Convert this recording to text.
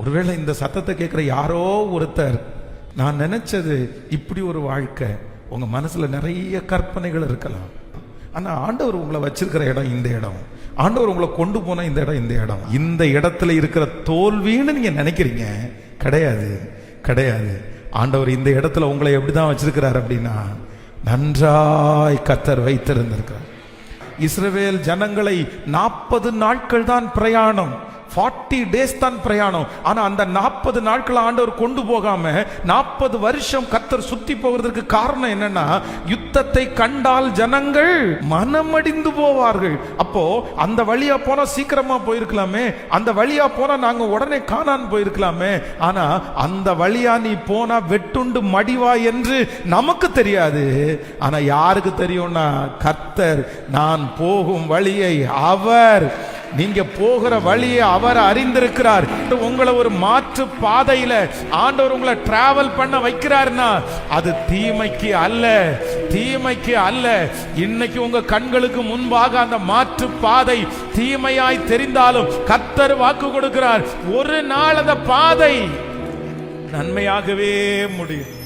ஒருவேளை இந்த சத்தத்தை கேட்குற யாரோ ஒருத்தர் நான் நினைச்சது இப்படி ஒரு வாழ்க்கை. உங்க மனசுல நிறைய கற்பனைகள் இருக்கலாம். ஆனா ஆண்டவர் உங்களை வச்சிருக்கிற இடம் இந்த இடம். ஆண்டவர் உங்களை கொண்டு போன இந்த இடம் இந்த இடம். இந்த இடத்துல இருக்கிற தோல்வின்னு நீங்க நினைக்கிறீங்க? கிடையாது கிடையாது. ஆண்டவர் இந்த இடத்துல உங்களை எப்படிதான் வச்சிருக்கிறார் அப்படின்னா நன்றாய் கத்தர் வைத்திருந்திருக்கிறார். இஸ்ரவேல் ஜனங்களை நாற்பது நாட்கள் தான் பிரயாணம். ஃபார்ட்டி டேஸ் தான் பிரயாணம். ஆனால் அந்த நாற்பது நாட்கள் ஆண்டவர் கொண்டு போகாம நாற்பது வருஷம் கத்தர் சுத்தி போகிறதுக்கு காரணம் என்னன்னா யுத்தத்தை கண்டால் ஜனங்கள் மனமடிந்து போவார்கள். அப்போ அந்த வழியா போனா சீக்கிரமா போயிருக்கலாமே அந்த வழியா போனா நாங்க உடனே காணான் போயிருக்கலாமே ஆனா அந்த வழியா நீ போனா வெட்டுண்டு மடிவா என்று நமக்கு தெரியாது. ஆனா யாருக்கு தெரியும்னா கத்தர் நான் போகும் வழியை அவர் நீங்க போகிற வழியை அவர் அறிந்திருக்கிறார். உங்களை ஒரு மாற்று பாதையில ஆண்டவர் உங்களை டிராவல் பண்ண வைக்கிறாருன்னா அது தீமைக்கு அல்ல தீமைக்கு அல்ல. இன்னைக்கு உங்க கண்களுக்கு முன்பாக அந்த மாற்று பாதை தீமையாய் தெரிந்தாலும் கத்தர் வாக்கு கொடுக்கிறார். ஒரு நாள் அந்த பாதை நன்மையாகவே முடியும்.